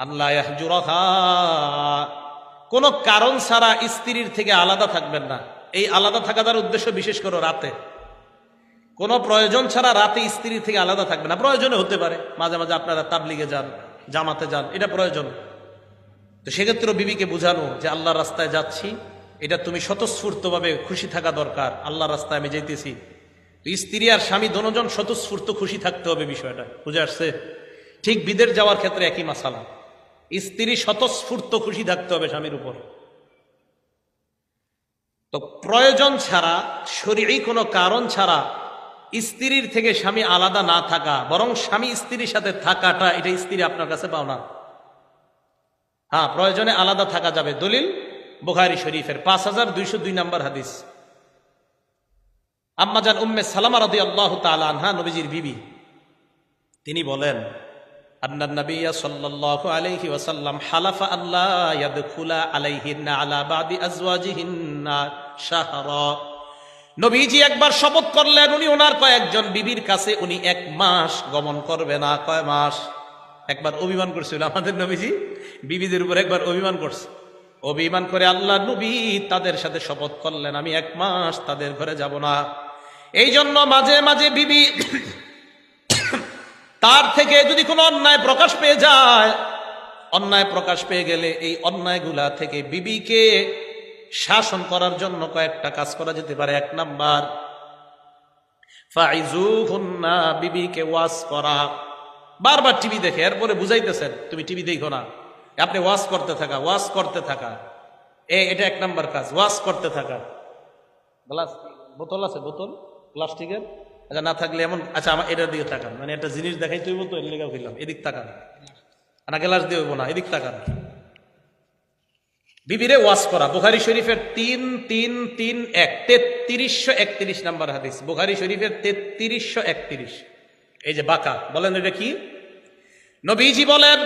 আল্লাহ কোন কারণ ছাড়া স্ত্রীর থেকে আলাদা থাকবেন না। এই আলাদা থাকা তার উদ্দেশ্য বিশেষ করে রাতে। কোনো প্রয়োজন ছাড়া রাতে স্ত্রী থেকে আলাদা থাকবে না। প্রয়োজনে হতে পারে। মাঝে মাঝে আপনারা তাবলিগে যান, জামাতে যান, এটা প্রয়োজন। তো সেক্ষেত্রে বিবিকে বুঝানো যে আল্লাহ রাস্তায় যাচ্ছি, এটা তুমি স্বতঃস্ফূর্তভাবে খুশি থাকা দরকার। আল্লাহ রাস্তায় আমি যাইতেছি। তো স্ত্রী আর স্বামী দনোজন স্বতঃস্ফূর্ত খুশি থাকতে হবে বিষয়টা। বুঝে আসছে? ঠিক বিদের যাওয়ার ক্ষেত্রে একই মাসালা। স্ত্রী স্বতঃস্ফূর্ত খুশি থাকতে হবে স্বামীর উপর। তো প্রয়োজন ছাড়া শরীরই কোনো কারণ ছাড়া স্ত্রীর থেকে স্বামী আলাদা না থাকা, বরং স্বামী স্ত্রীর সাথে থাকাটা, এটা স্ত্রী আপনার কাছে পাও না হ্যাঁ প্রয়োজনে আলাদা থাকা যাবে। দলিল, বুখারি শরীফের পাঁচ হাজার দুইশো দুই নম্বর হাদিস। আম্মাজান উম্মে সালামা রদি আল্লাহ আনহা, নবীজির বিবি। তিনি বলেন আন্নান নবিয়া সাল্লাল্লাহু আলাইহি ওয়াসাল্লাম হালাফা আল্লাহ ইয়াদখুলা আলাইহিন্না আলা বাদি আজওয়াজিহিন্না শাহরা। নবীজি একবার শপথ করলেন, উনি ওনার কয়েকজন বিবির কাছে উনি এক মাস গমন করবে না, কয় মাস? একবার অভিমান করছিল আমাদের নবীজি, বিবিদের উপর একবার অভিমান করছে। অভিমান করে আল্লাহ নবী তাদের সাথে শপথ করলেন, আমি এক মাস তাদের ঘরে যাব না। এই জন্য মাঝে মাঝে বিবি তার থেকে যদি কোনো অন্যায় প্রকাশ পেয়ে যায়, অন্যায় প্রকাশ পেয়ে গেলে এই অন্যায়গুলা থেকে বিবিকে শাসন করার জন্য কয়েকটা কাজ করা যেতে পারে। এক নাম্বার, ফাইজুহুন্না, বিবিকে ওয়াজ করা। বারবার টিভি দেখে, এরপরে বুঝাইতেছেন, তুমি টিভি দেখো না। আপনি ওয়াজ করতে থাকা, ওয়াজ করতে থাকা। এ, এটা এক নাম্বার কাজ, ওয়াজ করতে থাকা। গ্লাস, বোতল আছে, বোতল, প্লাস্টিকের। আচ্ছা না থাকলে এমন আচ্ছা আমার এটার দিকে তাকান। মানে একটা জিনিস দেখাই তুই বলতো এর লেগে ফেললাম এদিক তাকান। না গ্লাস দিয়ে না, এদিক তাকান। বিবিরে ওয়াজ করা, বুখারি শরীফের তিন তিন তিন, এক, তেত্রিশশো একত্রিশ নাম্বার হাদিস। বুখারি শরীফের তেত্রিশশো একত্রিশ। এই যে বাঁকা, বলেন এটা কি? নবীজি বলেন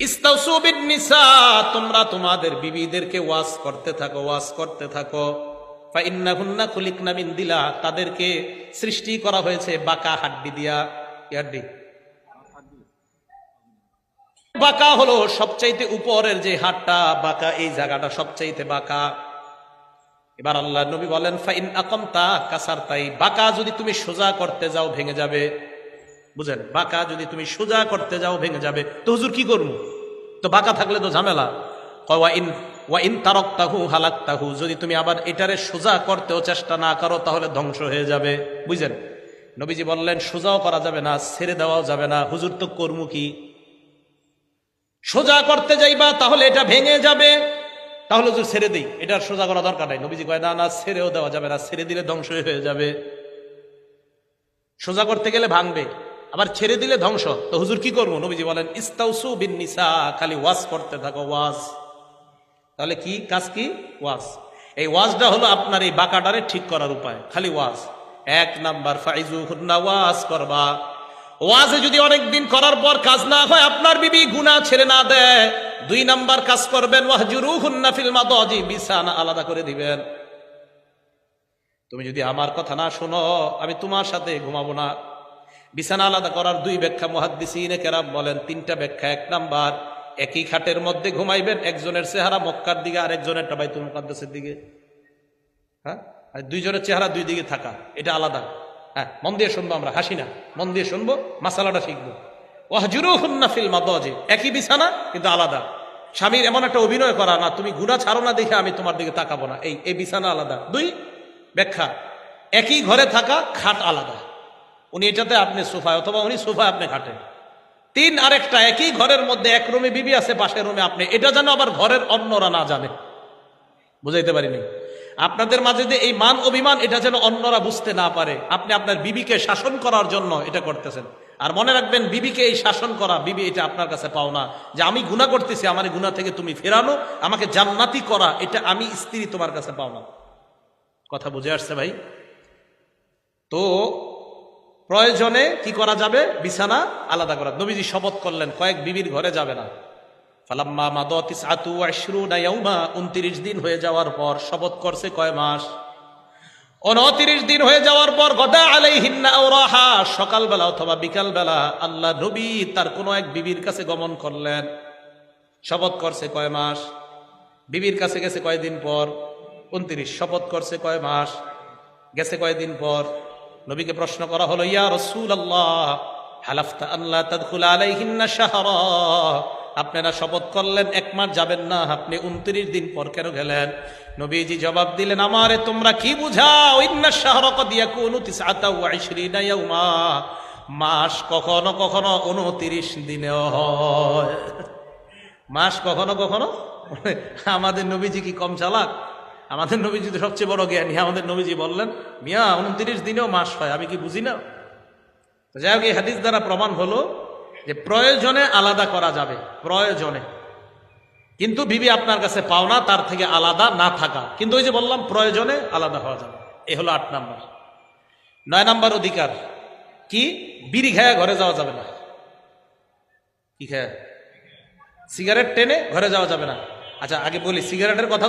ইস্তাউসুবিন নিসা, তোমরা তোমাদের বিবিদেরকে ওয়াজ করতে থাকো, ওয়াজ করতে থাকো। ফাইন্নাহুন্না খুলিকনা মিন দিলা, তাদেরকে সৃষ্টি করা হয়েছে বাঁকা হাড্ডি দিয়া। কি হাড্ডি? বাঁকা হলো সবচাইতে উপরের যে হাটটা, বাঁকা এই জায়গাটা সবচাইতে বাঁকা। এবার আল্লাহ নবী বলেন, ফাইন আকমতা কাসার তাই বাঁকা যদি তুমি সোজা করতে যাও, ভেঙে যাবে। বুঝেন, বাঁকা যদি তুমি সোজা করতে যাও, ভেঙে যাবে। তো হুজুর কি করব? তো বাঁকা থাকলে তো ঝামেলা। কয়, ওয়া ইন ওয়া ইন তারক তাহু হালাক তাহু যদি তুমি আবার এটারে সোজা করতেও চেষ্টা না করো, তাহলে ধ্বংস হয়ে যাবে। বুঝলেন? নবীজি বললেন, সোজাও করা যাবে না, ছেড়ে দেওয়াও যাবে না। হুজুর তো কর্ম কি? সোজা করতে যাইবা, তাহলে এটা ভেঙে যাবে। তাহলে হুজুর ছেড়ে দিই, এটা সোজা করা দরকার নাই। নবীজি কয়, না না, ছেড়েও দেওয়া যাবে না, ছেড়ে দিলে ধ্বংস হয়ে যাবে। সোজা করতে গেলে ভাঙবে, আবার ছেড়ে দিলে ধ্বংস। তো হুজুর কি করব? নবীজি বলেন, ইস্তাউসু বিন নিসা, খালি ওয়াজ করতে থাকো, ওয়াজ। তাহলে কি কাজ কি? ওয়াজ। এই ওয়াজটা হলো আপনার এই বাঁকাটারে ঠিক করার উপায়, খালি ওয়াজ। এক নাম্বার, ফাইজু হুন্না, ওয়াজ করবা। ওয়াজে যদি অনেক দিন করার পর কাজ না হয়, আপনার বিবি গুনাহ ছেড়ে না দেয়। দুই নাম্বার কাজ করবেন, ওয়াহজুরু হুন্না ফিল মাদাজি, বিছানা আলাদা করে দিবেন। তুমি যদি আমার কথা না শোনো, আমি তোমার সাথে ঘুমাবো না। বিছানা আলাদা করার দুই ব্যাখ্যা মহাদ্দিসিনে কেরাম বলেন, তিনটা ব্যাখ্যা, এক নাম্বার একই খাটের মধ্যে ঘুমাইবেন, একজনের চেহারা মক্কার দিকে আর একজনের বাইতুল মুকাদ্দাসের দিকে। হ্যাঁ? আর দুইজনের চেহারা দুই দিকে থাকা, এটা আলাদা। হ্যাঁ মন দিয়ে শুনব আমরা, হাসি না। মন দিয়ে শুনব, মাসালাটা শিখব। ওয়াহজুরু হুন্না ফিল মাদাজি, একই বিছানা, কিন্তু আলাদা। স্বামীর এমন একটা অভিনয় করা, না, তুমি গুণা ছাড়ো না, দেখে আমি তোমার দিকে তাকাবো না। এই এই বিছানা আলাদা। দুই, ব্যাখ্যা, একই ঘরে থাকা খাট আলাদা। উনি এটাতে আপনি সোফায়, অথবা উনি সোফায় আপনি খাটেন। তিন আরেকটা একই ঘরের মধ্যে এক রুমে বিবি আছে, পাশের রুমে আপনি। এটা যেন আবার ঘরের অন্যরা না জানে। বুঝাইতে পারিনি? আপনাদের মাঝে যে এই মান অভিমান, এটা যেন অন্যরা বুঝতে না পারে। আপনি আপনার বিবিকে শাসন করার জন্য এটা করতেছেন। আর মনে রাখবেন, বিবিকে এই শাসন করা, বিবি এটা আপনার কাছে পাও না। যে আমি গুণা করতেছি, আমার গুণা থেকে তুমি ফেরানো, আমাকে জান্নাতি করা, এটা আমি স্ত্রী তোমার কাছে পাও না। কথা বুঝে আসছে ভাই? তো প্রয়োজনে কি করা যাবে? বিছানা আলাদা করা। নবীজি শপথ করলেন, কয়েক বিবির ঘরে যাবে না। আতু 29 দিন হয়ে যাওয়ার পর শপথ করছে কয় মাস? উনত্রিশ দিন হয়ে যাওয়ার পর গদা সকালবেলা অথবা বিকালবেলা আল্লাহ তার কোনো এক বিবির কাছে গমন করলেন। শপথ করছে কয় মাস? বিবির কাছে গেছে কয়দিন পর? উনত্রিশ। শপথ করছে কয় মাস? গেছে কয়দিন পর? নবীকে প্রশ্ন করা হলো, ইয়া রসুল আল্লাহ হালাফতা আল্লাহ আলাইহিন্না আপনারা শপথ করলেন, এক মাস যাবেন না, আপনি উনত্রিশ দিন পর কেন গেলেন? নবীজি জবাব দিলেন, আমারে তোমরা কি বুঝাও? ইন্না শাহরা কদ ইয়াকুনু তিসআতা ওয়া ইশরিনা ইয়াউমা। মাস কখনো কখনো উনত্রিশ দিনেও হয়। মাস কখনো কখনো? আমাদের নবীজি কি কম চালাক? আমাদের নবীজি তো সবচেয়ে বড় জ্ঞানী। আমাদের নবীজি বললেন, মিয়া, উনত্রিশ দিনেও মাস হয়, আমি কি বুঝি না? যাই হোক, এই হাদিস দ্বারা প্রমাণ হলো যে প্রয়োজনে আলাদা করা যাবে, প্রয়োজনে। কিন্তু বিবি আপনার কাছে পাওনা তার থেকে আলাদা না থাকা। কিন্তু ওই যে বললাম, প্রয়োজনে আলাদা হওয়া যাবে। এ হলো আট নাম্বার। নয় নাম্বার অধিকার, কি? বিড়ি খায়া ঘরে যাওয়া যাবে না। কি খায়? সিগারেট টেনে ঘরে যাওয়া যাবে না। আচ্ছা আগে বলি, সিগারেটের কথা